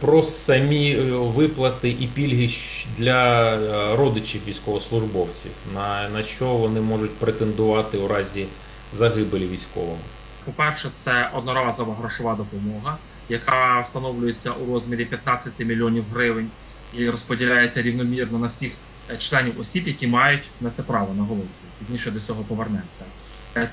про самі е, виплати і пільги для е, родичів військовослужбовців, на, на що вони можуть претендувати у разі загибелі військового. По-перше, це одноразова грошова допомога, яка встановлюється у розмірі 15 мільйонів гривень і розподіляється рівномірно на всіх е, членів осіб, які мають на це право, наголошую. Пізніше до цього повернемося.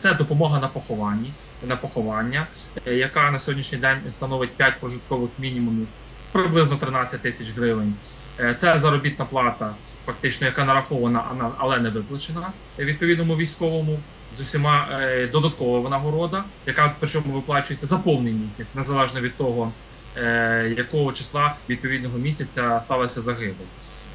Це допомога на похованні, на поховання, яка на сьогоднішній день становить 5 прожиткових мінімумів, приблизно 13 тисяч гривень. Е, Це заробітна плата, фактично, яка нарахована, але не виплачена е, відповідному військовому з усіма е, додаткова нагорода, яка причому виплачується за повний місяць, незалежно від того, якого числа відповідного місяця сталася загибель.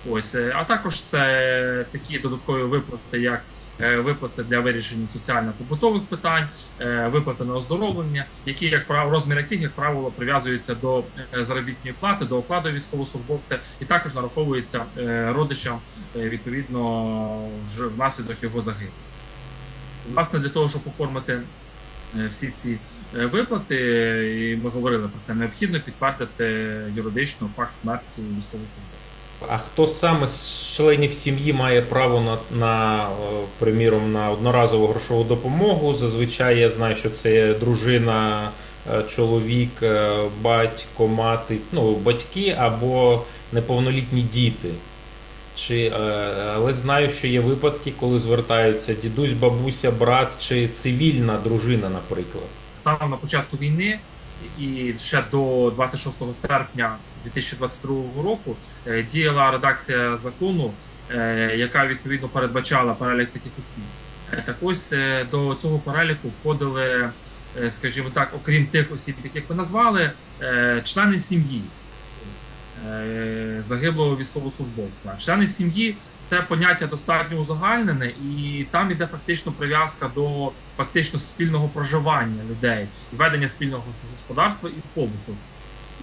Ось, е, а також це такі додаткові виплати, як е, виплати для вирішення соціально-побутових питань, е, виплати на оздоровлення, які як правило, розмір яких, як правило, прив'язуються до заробітної плати, до окладу військовослужбовця, і також нараховуються е, родичам відповідно внаслідок його загибелі. Власне, для того, щоб оформити всі ці виплати, і ми говорили про це, необхідно підтвердити юридично факт смерті військовослужбовця. А хто саме з членів сім'ї має право на, на е, приміром, на одноразову грошову допомогу? Зазвичай я знаю, що це дружина, е, чоловік, е, батько, мати, ну, батьки або неповнолітні діти. Чи, але знаю, що є випадки, коли звертаються дідусь, бабуся, брат чи цивільна дружина, наприклад. Станом на початку війни і ще до 26 серпня 2022 року е, діяла редакція закону, е, яка відповідно передбачала перелік таких осіб. Е, Так ось до цього переліку входили, скажімо так, окрім тих осіб, яких ви назвали, члени сім'ї загиблого військовослужбовця. Члени сім'ї це поняття достатньо узагальнене, і там іде фактично прив'язка до фактично спільного проживання людей, ведення спільного господарства і побуту.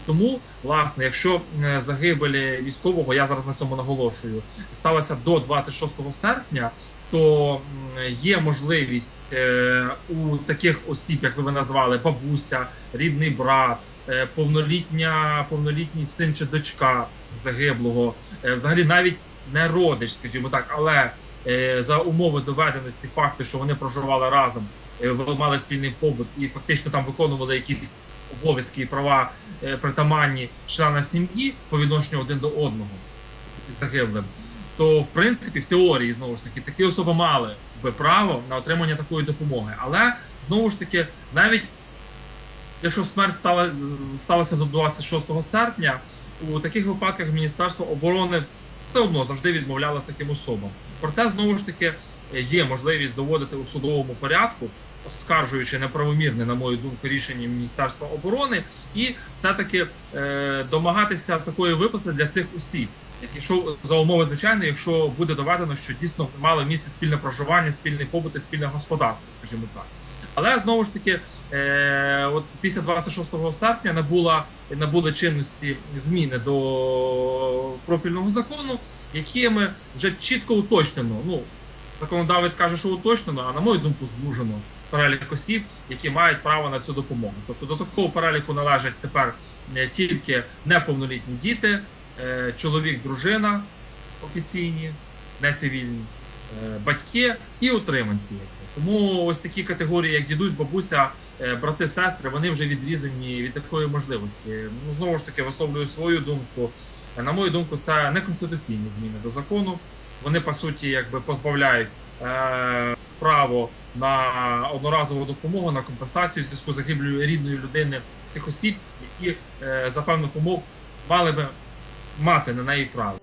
Тому, власне, якщо е, загибелі військового, я зараз на цьому наголошую, сталося до 26 серпня, то є можливість е, у таких осіб, як ви назвали, бабуся, рідний брат, е, повнолітня, повнолітній син чи дочка загиблого, взагалі навіть не родич, скажімо так, але за умови доведеності факту, що вони проживали разом, мали спільний побут і фактично там виконували якісь обов'язки і права е, притаманні членам сім'ї по відношенню один до одного із загиблим, то в принципі в теорії знову ж таки такі особи мали би право на отримання такої допомоги. Але знову ж таки, навіть якщо смерть стала сталася до 26 серпня, у таких випадках Міністерство оборони все одно завжди відмовляло таким особам. Проте знову ж таки є можливість доводити у судовому порядку, оскаржуючи неправомірне, на мою думку, рішення Міністерства оборони, і все-таки е, домагатися такої виплати для цих осіб. Якщо за умови звичайно, якщо буде доведено, що дійсно мало місце спільне проживання, спільний побут спільне господарство, скажімо так. Але знову ж таки, е, от після 26 серпня набула набули чинності зміни до профільного закону, якими вже чітко уточнено. Ну законодавець каже, що уточнено, а на мою думку, звужено перелік осіб, які мають право на цю допомогу. Тобто до такого переліку належать тепер не тільки неповнолітні діти, е, чоловік, дружина офіційні, не цивільні, е, батьки і утриманці. Тому ось такі категорії, як дідусь, бабуся, е, брати, сестри, вони вже відрізані від такої можливості. Ну знову ж таки висловлюю свою думку. Е, На мою думку, це не конституційні зміни до закону. Вони по суті якби позбавляють е, право на одноразову допомогу, на компенсацію зв'язку загиблою рідної людини тих осіб, які е, за певних умов мали би мати на неї право.